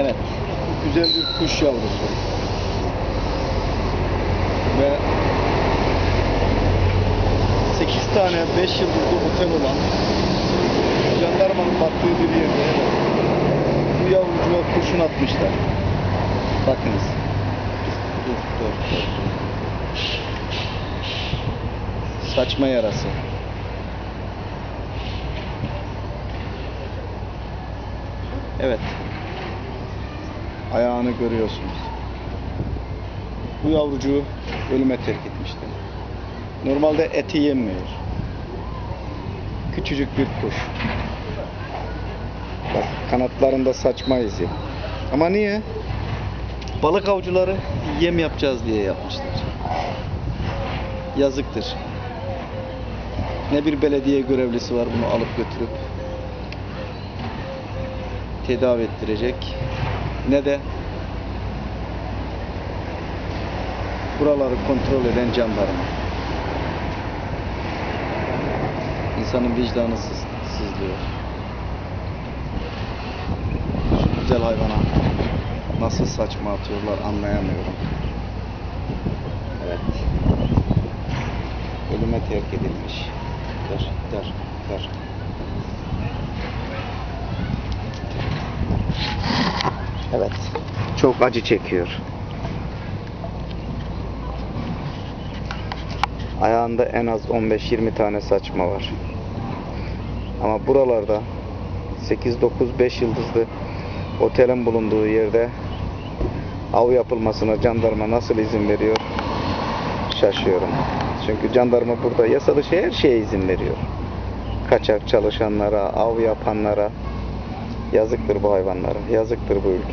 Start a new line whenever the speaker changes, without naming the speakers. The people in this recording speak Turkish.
Evet.
Güzel bir kuş yavrusu. Ve 8 tane 5 yıldızlı otel olan jandarmanın baktığı bir yerde bu yavrucuğa kurşun atmışlar. Bakınız. Dur, dur, dur. Saçma yarası. Evet. Ayağını görüyorsunuz. Bu yavrucuğu ölüme terk etmişti. Normalde eti yemiyor. Küçücük bir kuş. Bak kanatlarında saçma izi. Ama niye? Balık avcıları yem yapacağız diye yapmışlar. Yazıktır. Ne bir belediye görevlisi var bunu alıp götürüp tedavi ettirecek ne de buraları kontrol eden jandarma. İnsanın vicdanı sız, sızlıyor. Şu güzel hayvana nasıl saçma atıyorlar anlayamıyorum. Evet. Ölüme terk edilmiş. Der, der, der. Evet. Çok acı çekiyor. Ayağında en az 15-20 tane saçma var. Ama buralarda 8-9-5 yıldızlı otelin bulunduğu yerde av yapılmasına jandarma nasıl izin veriyor? Şaşıyorum. Çünkü jandarma burada yasa dışı her şeye izin veriyor. Kaçak çalışanlara, av yapanlara yazıktır bu hayvanlara, yazıktır bu ülke.